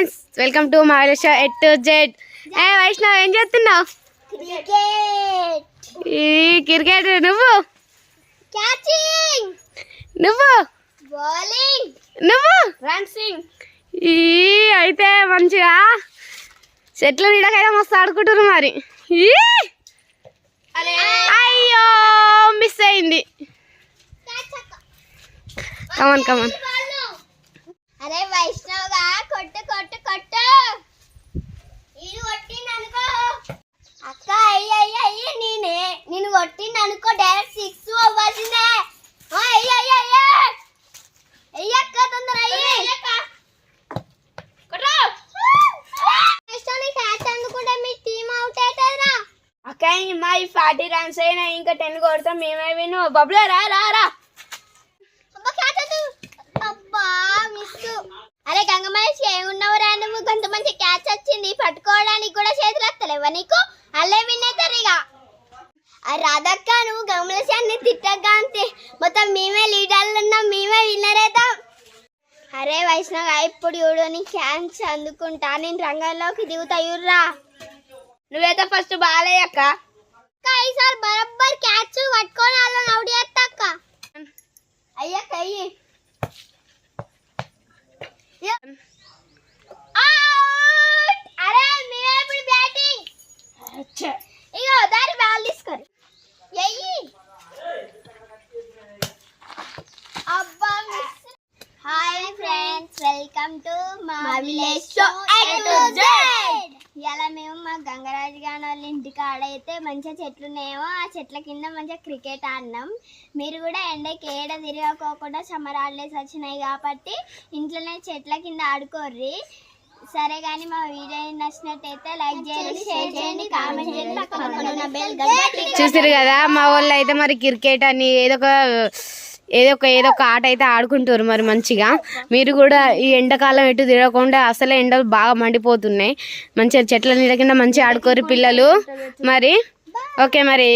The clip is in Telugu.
Friends welcome to my show A to Z. ఏ వైష్ణవ్ ఏం చేస్తున్నావు? క్రికెట్ ఈ క్రికెట్ నువ్వు? క్యాచింగ్ నువ్వు? బౌలింగ్ నువ్వు? ఈ అయితే మంచిగా చెట్ల నీడకైతే మస్తు ఆడుకుంటారు మరి. అయ్యో మిస్ అయింది. కమన్ కమన్ అరే వైష్ణవ్గా కొట్టు కొట్టు కొట్టు ఇది కొట్టింది అనుకో అక్క అయ్యి అయ్యి అయ్యి నేనే నేను కొట్టింది అనుకో డైరెక్ట్ సిక్స్ అవ్వాల్సిందే ఆ, అయ్యి అయ్యి అయ్యి అయ్యి అక్క తొందర అయ్యి క్యాచ్ అందుకుంటే మీ టీమ్ అవుట్ అవుతుందిరా అక్క మా ఈ ఫార్టీ రన్స్ అయినా ఇంకా టెన్ కొడతాం మేమే విను. బబ్లే రా రా రా. అరే గంగ మహేష్ ఏమున్నావు మిస్ అరే ఏమున్నావురా నువ్వు? కొంత మంచి క్యాచ్ వచ్చింది పట్టుకోవడానికి కూడా చేతులు వస్తలేవా నీకు? అల్లే వినేతారు ఇక. రాధక్క నువ్వు గంగమహేష్ అన్ని తిట్టగా అంతే. మొత్తం మేమే లీడర్లు ఉన్నాం మేమే విన్నర్ అవుతాం. అరే వైష్ణవ ఇప్పుడు చూడని నీ అందుకుంటా. నేను రంగంలోకి దిగుతా చూడరా నువ్వైతే ఫస్ట్ బాలే అక్క అక్క ఈసారి బరబ్బర్ క్యాచ్ పట్టుకొని వాళ్ళని అవుట్ చేస్తా అక్క అయ్యక్క అయ్యి అవుట్! అరే మేమే ఇప్పుడు బ్యాటింగ్ ఇగో దారి బాల్ తీసుకోరు ఎయ్యి అబ్బా miss hi friends welcome to మా విలేజ్ షో ఇలా మేము మా గంగరాజు గారి వాళ్ళ ఇంటికి ఆడైతే మంచిగా చెట్లు ఉన్నాయేమో ఆ చెట్ల కింద మంచిగా క్రికెట్ ఆడినాం. మీరు కూడా ఎండకి ఏడ తిరగకోకుండా సమ్మర్ హాలిడేస్ వచ్చినాయి కాబట్టి ఇంట్లోనే చెట్ల కింద ఆడుకోర్రి. సరే కానీ మా వీడియో నచ్చినట్టయితే లైక్ చేయండి షేర్ చేయండి కామెంట్ చేయండి. చూసారు కదా మా వాళ్ళు అయితే మరి క్రికెట్ అని ఏదో ఒక ఏదో ఒక ఏదో ఒక ఆట అయితే ఆడుకుంటారు మరి మంచిగా. మీరు కూడా ఈ ఎండాకాలం ఎటు తిరగకుండా అసలే ఎండలు బాగా మండిపోతున్నాయి. మంచిగా చెట్ల నీడ కింద మంచిగా ఆడుకోరు పిల్లలు. మరి ఓకే మరి.